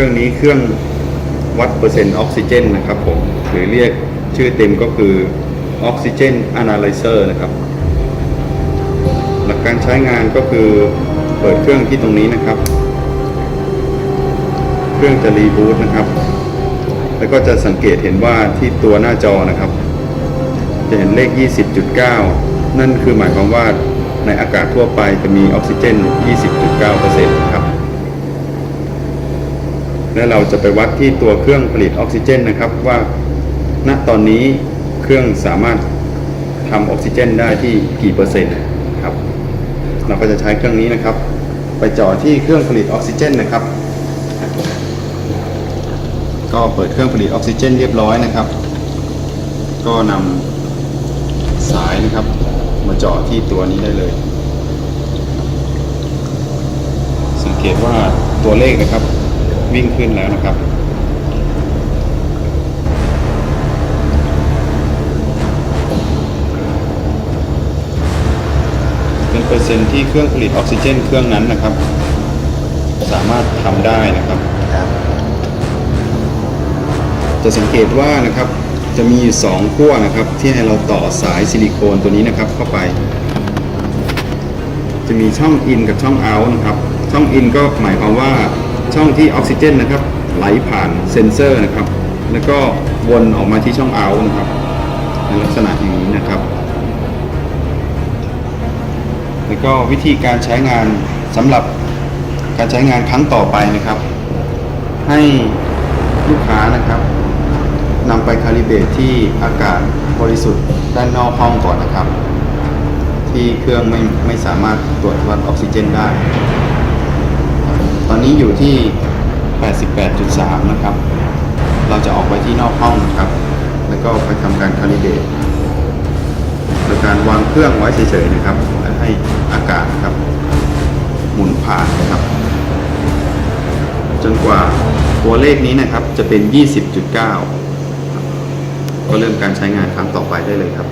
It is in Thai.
ครื่องนี้เครื่องวัดเปอร์เซ็นต์ออกซิเจนนะครับผมหรือเรียกชื่อเต็มก็คือออกซิเจน Analyzer นะครับ หลักการใช้งานก็คือเปิดเครื่องที่ตรงนี้นะครับ เครื่องจะรีบูตนะครับ แล้วก็จะสังเกตเห็นว่าที่ตัวหน้าจอนะครับ จะเห็นเลข 20.9 นั่นคือหมายความว่าในอากาศทั่วไปจะมีออกซิเจน 20.9%ครับ และเราจะไปวัดที่ตัวเครื่องผลิตออกซิเจนนะครับว่าณตอนนี้เครื่องสามารถทำออกซิเจนได้ที่กี่เปอร์เซ็นต์ครับ เราก็จะใช้เครื่องนี้นะครับ ไปจ่อที่เครื่องผลิตออกซิเจนนะครับ ก็เปิดเครื่องผลิตออกซิเจนเรียบร้อยนะครับ ก็นำสายนะครับ มาเจาะที่ตัวนี้ได้เลย สังเกตว่าตัวเลขนะครับ วิ่งขึ้นแล้วนะครับ เป็นเปอร์เซ็นต์ที่เครื่องผลิตออกซิเจนเครื่องนั้นนะครับ สามารถทำได้นะครับ จะสังเกตว่านะครับจะมีอยู่สองขั้วนะครับ ที่ให้เราต่อสายซิลิโคนตัวนี้นะครับ เข้าไป จะมีช่องอินกับช่องเอาท์นะครับ ช่องอินก็หมายความว่า ช่องที่ออกซิเจนนะครับไหลผ่านเซนเซอร์นะครับ แล้วก็วนออกมาที่ช่องเอาท์นะครับในลักษณะอย่างนี้นะครับ แล้วก็วิธีการใช้งานสำหรับการใช้งานครั้งต่อไปนะครับ ให้ลูกค้านะครับนำไปคาลิเบตที่อากาศบริสุทธิ์ด้านนอกห้องก่อนนะครับ ที่เครื่องไม่ไม่สามารถตรวจวัดออกซิเจนได้ นี้อยู่ที่ 88.3 นะครับ เราจะออกไปที่นอกห้องนะครับ แล้วก็ไปทำการคาลิเบรตโดยการวางเครื่องไว้เฉยๆนะครับ และให้อากาศนะครับ หมุนผ่านนะครับ จนกว่าตัวเลขนี้นะครับจะเป็น 20.9 ก็เริ่มการใช้งานครั้งต่อไปได้เลยครับ